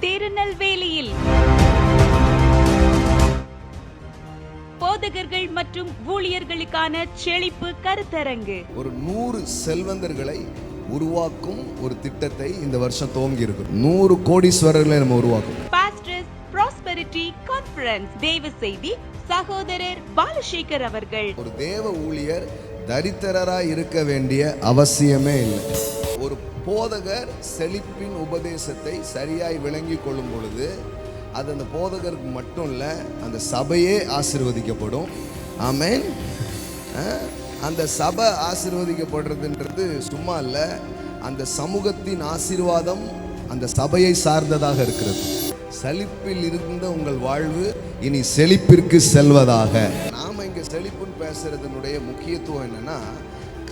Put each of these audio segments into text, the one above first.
திருநெல்வேலியில். போதகர்கள் மற்றும் ஊழியர்களுக்கான செழிப்பு கருத்தரங்கு. ஒரு நூறு செல்வந்தர்களை உருவாக்கும் ஒரு திட்டத்தை இந்த வருஷம் துவங்கி இருக்கிறோம் நூறு கோடீஸ்வரர்களை நம்ம உருவாக்கும். பாஸ்டர்ஸ் ப்ராஸ்பெரிட்டி கான்ஃபரன்ஸ் தேவ செய்தி சகோதரர் பாலசேகர் அவர்கள். ஒரு தேவ ஊழியர் தரித்திரராய் இருக்க வேண்டிய அவசியமே இல்லை. போதகர் செழிப்பின் உபதேசத்தை சரியாய் விளங்கி கொள்ளும் பொழுது அது அந்த போதகருக்கு மட்டும் இல்லை அந்த சபையே ஆசிர்வதிக்கப்படும். ஆமேன். அந்த சபை ஆசிர்வதிக்கப்படுறதுன்றது சும்மா இல்லை அந்த சமூகத்தின் ஆசீர்வாதம் அந்த சபையை சார்ந்ததாக இருக்கிறது. செழிப்பில் இருந்த உங்கள் வாழ்வு இனி செழிப்பிற்கு செல்வதாக. நாம் இங்கே செழிப்புன்னு பேசுறதுனுடைய முக்கியத்துவம் என்னன்னா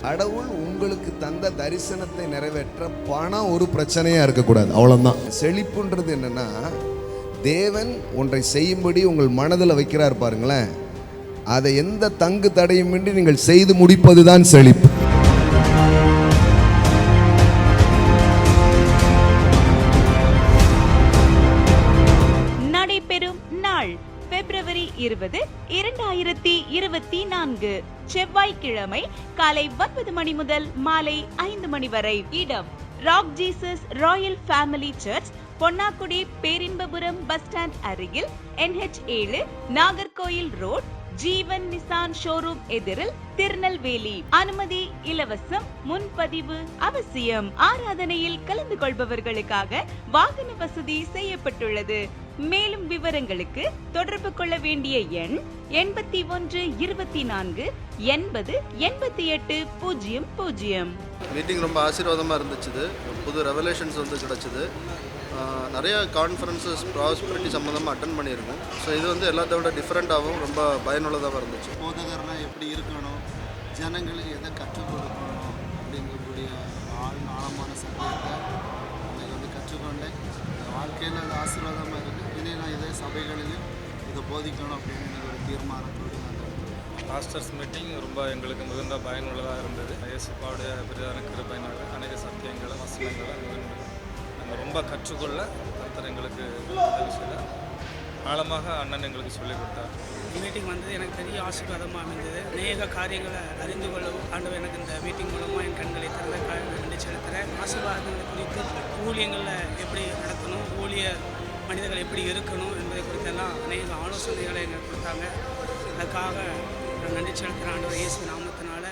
கடவுள் உங்களுக்கு தந்த தரிசனத்தை நிறைவேற்ற பணம் ஒரு பிரச்சனையாக இருக்கக்கூடாது. அவ்வளோதான் செழிப்புன்றது என்னன்னா தேவன் ஒன்றை செய்யும்படி உங்கள் மனதில் வைக்கிறார் பாருங்களேன். அதை எந்த தங்கு தடையுமின்றி நீங்கள் செய்து முடிப்பது தான் செழிப்பு. நடைபெறும் நாள் பிப்ரவரி இருபது இரண்டாயிரத்தி இருபத்தி நான்கு. செவ்வாய்க்கிழமை காலை ஒன்பது மணி முதல் மாலை ஐந்து மணி வரை இடம் rock Jesus royal family church Ponnakudi Perinbapuram bus stand அருகில் என்ஹெச் ஏழு Nagercoil road Jeevan Nissan showroom எதிரில் திருநெல்வேலி. அனுமதி இலவசம் முன்பதிவு அவசியம். ஆராதனையில் கலந்து கொள்பவர்களுக்காக வாகன வசதி செய்யப்பட்டுள்ளது. மேலும் விவரங்களுக்கு தொடர்பு கொள்ள வேண்டிய எண் எண்பத்தி ஒன்று இருபத்தி நான்கு எண்பது எண்பத்தி எட்டு பூஜ்ஜியம் பூஜ்ஜியம். மீட்டிங் ரொம்ப ஆசீர்வாதமாக இருந்துச்சு புது ரெவலேஷன்ஸ் வந்து கிடச்சிது. நிறைய கான்ஃபரன்சஸ் ப்ராஸ்பரிட்டி சம்மந்தமாக அட்டன் பண்ணியிருக்கோம். ஸோ இது வந்து எல்லாத்த விட டிஃப்ரெண்ட்டாகவும் ரொம்ப பயனுள்ளதாகவும் இருந்துச்சு. போதகர்னா எப்படி இருக்கணும்? ஜனங்களுக்கு எதை கற்றுக் கொடுக்கணும்? அப்படிங்கக்கூடிய ஆழ் ஆழமான அன்னைக்கு வந்து கற்றுக்கொண்டேன். வாழ்க்கையில் அது ஆசீர்வாதமாக இருக்குது நான் இதே சபைகளிலும் இதை போதிக்கணும் அப்படின்னு ஒரு தீர்மானத்தோடு. மாஸ்டர்ஸ் மீட்டிங் ரொம்ப எங்களுக்கு மிகுந்த பயனுள்ளதாக இருந்தது. இயேசுப்பாவுடைய பிரதான கிருபையினால அநேக சத்தியங்களை வசனங்களை நம்ம ரொம்ப கற்றுக்கொள்ள கர்த்தர் எங்களுக்கு உதவி செய்தார் ஆழமாக அண்ணன் எங்களுக்கு சொல்லிக் கொடுத்தார். மீட்டிங் வந்து எனக்கு பெரிய ஆசீர்வாதமாக அமைந்தது. அநேக காரியங்களை அறிந்து கொள்ளவும் ஆண்டவர் எனக்கு இந்த மீட்டிங் மூலமாக என் கண்களை திறந்த கா- நன்றி செலுத்துகிறேன் ஆசீர்வாதங்களை குறித்து ஊழியங்களில் எப்படி நடத்தணும் ஊழிய மனிதர்கள் எப்படி இருக்கணும் என்பதை குறித்தெல்லாம் அநேக ஆலோசனைகளை எங்களுக்கு கொடுத்தாங்க. அதுக்காக நான் நன்றி செலுத்துகிறேன் ஆண்டு இயேசு நாம